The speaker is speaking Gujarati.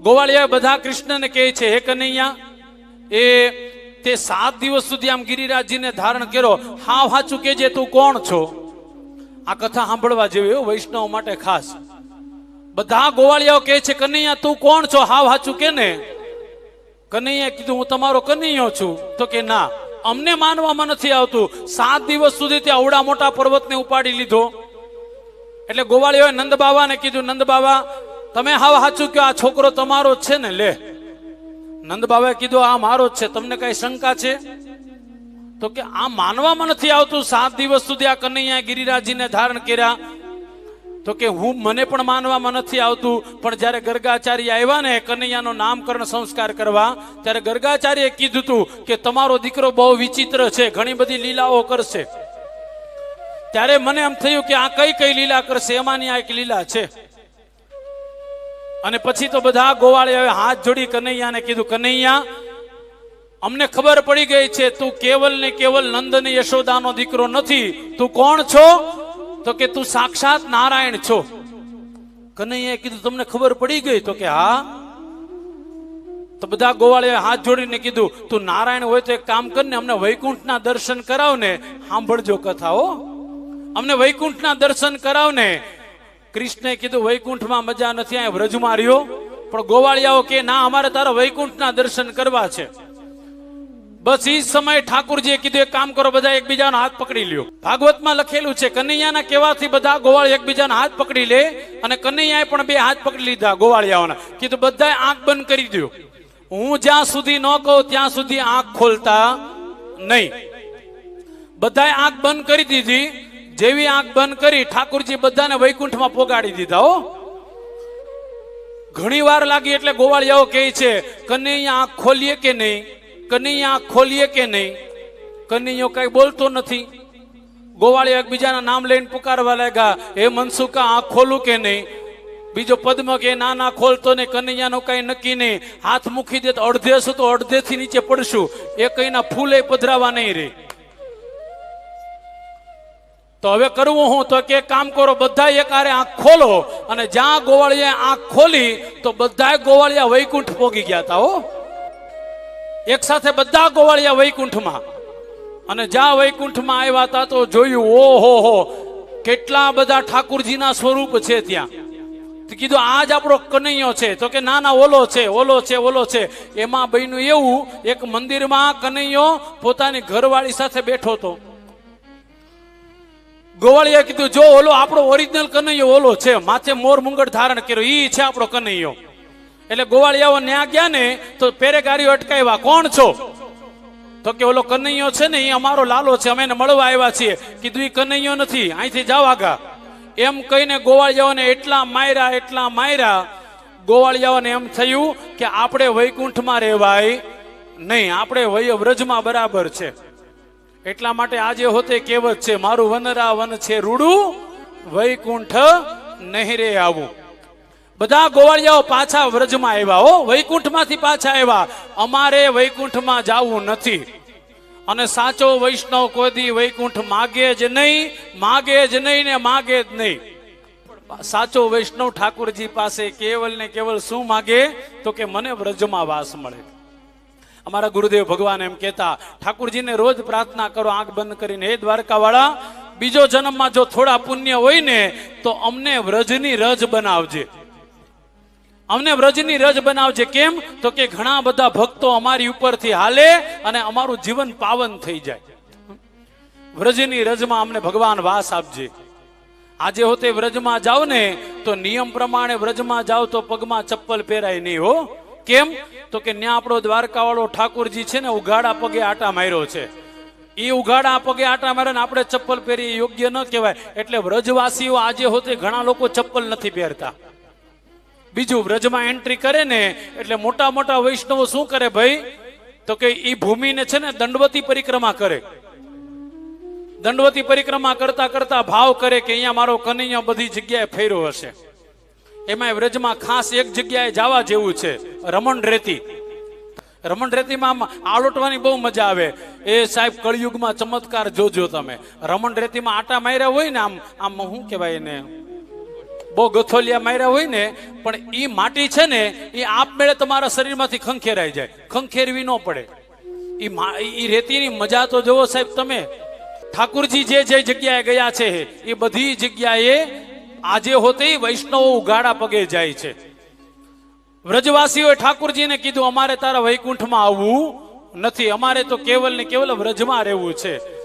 ગોવાળિયા બધા કૃષ્ણને કહે છે હે કનૈયા એ તે સાત દિવસ સુધી આમ ગિરિરાજજીને ધારણ કર્યો. હાવ હાચું કેજે તું કોણ છો? આ કથા સાંભળવા જેવી હો, વૈષ્ણવ માટે ખાસ. બધા ગોવાળિયાઓ કહે છે કનૈયા તું કોણ છો? હાવ હાચું કે ને? કનૈયા કીધું હું તમારો કનૈયો છું. તો કે ના અમને માનવામાં નથી આવતું. સાત દિવસ સુધી તે અવડા મોટા પર્વતને ઉપાડી લીધો. એટલે ગોવાળીઓએ નંદ બાબાને કીધું નંદ બાબા તમે હાવ સાચું કે આ છોકરો તમારો છે ને, લે. નંદ બાબાએ કીધું, આ મારો જ છે. તમને કઈ શંકા છે? તો કે આ માનવામાં નથી આવતું. સાત દિવસ સુધી આ કનૈયા ગિરિરાજીને ધારણ કર્યા. તો કે હું, મને પણ માનવામાં નથી આવતું. પણ જ્યારે ગર્ગાચાર્ય આવ્યા ને, કનૈયાનો નામકરણ સંસ્કાર કરવા, ત્યારે ગર્ગાચાર્યએ કીધું હતું કે તમારો દીકરો બહુ વિચિત્ર છે, ઘણી બધી લીલાઓ કરશે. ત્યારે મને એમ થયું કે આ કઈ કઈ લીલા કરશે? એમાંની આ એક લીલા છે. અને પછી તો બધા ગોવાળીઓએ હાથ જોડી કનૈયાને કીધું, કનૈયા, અમને ખબર પડી ગઈ છે, તું કેવલ ને કેવલ નંદ ને યશોદાનો દીકરો નથી. તું કોણ છો? તો કે, તું સાક્ષાત નારાયણ છો. કનૈયાએ કીધું, તમને ખબર પડી ગઈ? તો કે, હા. તો બધા ગોવાળીએ હાથ જોડીને કીધું, તું નારાયણ હોય તો એક કામ કર ને, અમને વૈકુંઠના દર્શન કરાવ ને સાંભળજો કથાઓ. અમને વૈકુંઠના દર્શન કરાવ ને કૃષ્ણે કીધું, વૈકુંઠમાં મજા નથી, અહીંયા વ્રજમાં રહ્યો. પણ ગોવાળિયાઓ કે, ના, અમારે તારા વૈકુંઠના દર્શન કરવા છે. બસ એ સમયે ઠાકુરજીએ કીધું, એક કામ કરો, બધા એકબીજાનો હાથ પકડી લ્યો. ભાગવતમાં લખેલું છે, કનૈયાના કહેવાથી બધા ગોવાળ એકબીજાના હાથ પકડી લે અને કનૈયાએ પણ બે હાથ પકડી લીધા ગોવાળિયાઓના. કીધું, બધાએ આંખ બંધ કરી દો હું જ્યાં સુધી ન કહું, ત્યાં સુધી આંખ ખોલતા નહીં. બધાએ આંખ બંધ કરી દીધી. જેવી આંખ બંધ કરી ઠાકુરજી બધાને વૈકુંઠમાં પોગાડી દીધા, હો. ઘણી વાર લાગી એટલે ગોવાળિયાઓ કહે છે, કનૈયા, આંખ ખોલીએ કે નહીં? કનૈયા, આંખ ખોલીએ કે નહીં? કનૈયો કઈ બોલતો નથી. ગોવાળિયા એકબીજાના નામ લઈને પુકારવા લાગ્યા, હે મનસુકા, આંખ ખોલું કે નહીં? બીજો પદ્મ કે, ના ના, ખોલતો ને કનૈયાનો કઈ નક્કી નહીં. હાથ મૂકી દે તો અડધે છું તો અડધેથી નીચે પડશું. એ કઈના ફૂલે પધરાવા નહીં રે. તો હવે કરવું હું તો કે કામ કરો બધા એકારે આંખ ખોલો અને જ્યાં ગોવાળિયા આંખ ખોલી તો બધા ગોવાળિયા વૈકુંઠ પોગી ગયા હતા હો. એક સાથે બધા ગોવાળિયા વૈકુંઠમાં. અને જ્યાં વૈકુંઠમાં આવ્યા હતા તો જોયું, ઓહો હો, કેટલા બધા ઠાકુરજીના સ્વરૂપ છે ત્યાં. કીધું કીધું જ આપણો કનૈયો છે. તો કે, ના ના, ઓલો છે ઓલો છે ઓલો છે. એમાં બન્યું એવું, એક મંદિરમાં કનૈયો પોતાની ઘરવાળી સાથે બેઠો હતો. ગોવાળિયા કીધું, જો ઓલો આપણો ઓરિજિનલ કનૈયો ઓલો છે, માથે મોર મુંગટ ધારણ કર્યો, ઈ છે આપણો કનૈયો. એટલે ગોવાળિયાઓ ન્યા ગયા ને, તો પેરેગારીઓ અટકાવ્યા કોણ છો? તો કે, ઓલો કનૈયો છે ને એ અમારો લાલો છે, અમે એને મળવા આવ્યા છીએ. કીધું, ઈ કનૈયો નથી, અહીંથી જાવ આગા. એમ કહીને ગોવાળિયાઓને એટલા માર્યા એટલા માર્યા ગોવાળિયાઓને એમ થયું કે, આપણે વૈકુંઠમાં રહેવાય નહીં, આપણે વય વ્રજમાં બરાબર છે. એટલા માટે આજે હોતે કહેવત છે, મારું વનરા વન છે રૂડું, વૈકુંઠ નહીં રે આવું. બધા ગોવાળિયાઓ પાછા વ્રજમાં આવ્યા હો, વૈકુંઠમાંથી પાછા આવ્યા. અમારે વૈકુંઠમાં જવું નથી. અને સાચો વૈષ્ણવ કોઈ દી વૈકુંઠ માગે જ નહીં, માગે જ નહીં ને માગે જ નહીં. સાચો વૈષ્ણવ ઠાકુરજી પાસે કેવલ ને કેવલ શું માગે? તો કે મને વ્રજમાં વાસ મળે. અમારા ગુરુદેવ ભગવાન એમ કહેતા, ઠાકુરજીને રોજ પ્રાર્થના કરો, આંખ બંધ કરીને, હે દ્વારકાવાળા, બીજો જન્મમાં જો થોડા પુણ્ય હોય ને, તો અમને વ્રજની રજ બનાવજે. અમને વ્રજની રજ બનાવજે કેમ? તો કે ઘણા બધા ભક્તો અમારી ઉપરથી હાલે અને અમારું જીવન પાવન થઈ જાય. વ્રજની રજમાં અમને ભગવાન વાસ આપજે. આજે હોતે વ્રજમાં જાઓ ને, તો નિયમ પ્રમાણે વ્રજમાં જાઓ તો પગમાં ચપ્પલ પહેરાય નહીં, હો. કેમ? તો કે ન્યા આપણો દ્વારકાવાળો ઠાકુરજી છે ને ઉઘાડા પગે આટા માર્યો છે. એ ઉઘાડા પગે આટા મારે ને આપણે ચપ્પલ પહેરીએ યોગ્ય ન કહેવાય. એટલે વ્રજવાસીઓ આજે હોતે ઘણા લોકો ચપ્પલ નથી પહેરતા. બીજું વ્રજમાં એન્ટ્રી કરે ને, એટલે મોટા મોટા વૈષ્ણવો શું કરે ભાઈ? તો કે એ ભૂમિને છે ને દંડવતી પરિક્રમા કરે. દંડવતી પરિક્રમા કરતા કરતા ભાવ કરે કે અહીંયા મારો કનૈયા બધી જગ્યાએ ફેર્યો હશે. એમાં વ્રજમાં ખાસ એક જગ્યાએ જવા જેવું છે, રમણ રેતી. રમણ રેતીમાં આમ આલોટવાની બહુ મજા આવે. એ સાહેબ કળિયુગમાં ચમત્કાર જોજો તમે. રમણ રેતીમાં આટા માર્યા હોય ને આમ આમ શું કહેવાય એને? બહુ ગથોલિયા માર્યા હોય ને, પણ એ માટી છે ને એ આપમેળે તમારા શરીરમાંથી ખંખેરાઈ જાય. ખંખેરવી ન પડે. એ રેતીની મજા તો જુઓ સાહેબ તમે. ઠાકુરજી જે જે જગ્યાએ ગયા છે એ બધી જગ્યાએ આજે હોતે વૈષ્ણવો ઉઘાડા પગે જાય છે. વ્રજવાસીઓએ ઠાકુરજીને કીધું, અમારે તારા વૈકુંઠમાં આવવું નથી. અમારે તો કેવલ ને કેવલ વ્રજમાં રહેવું છે.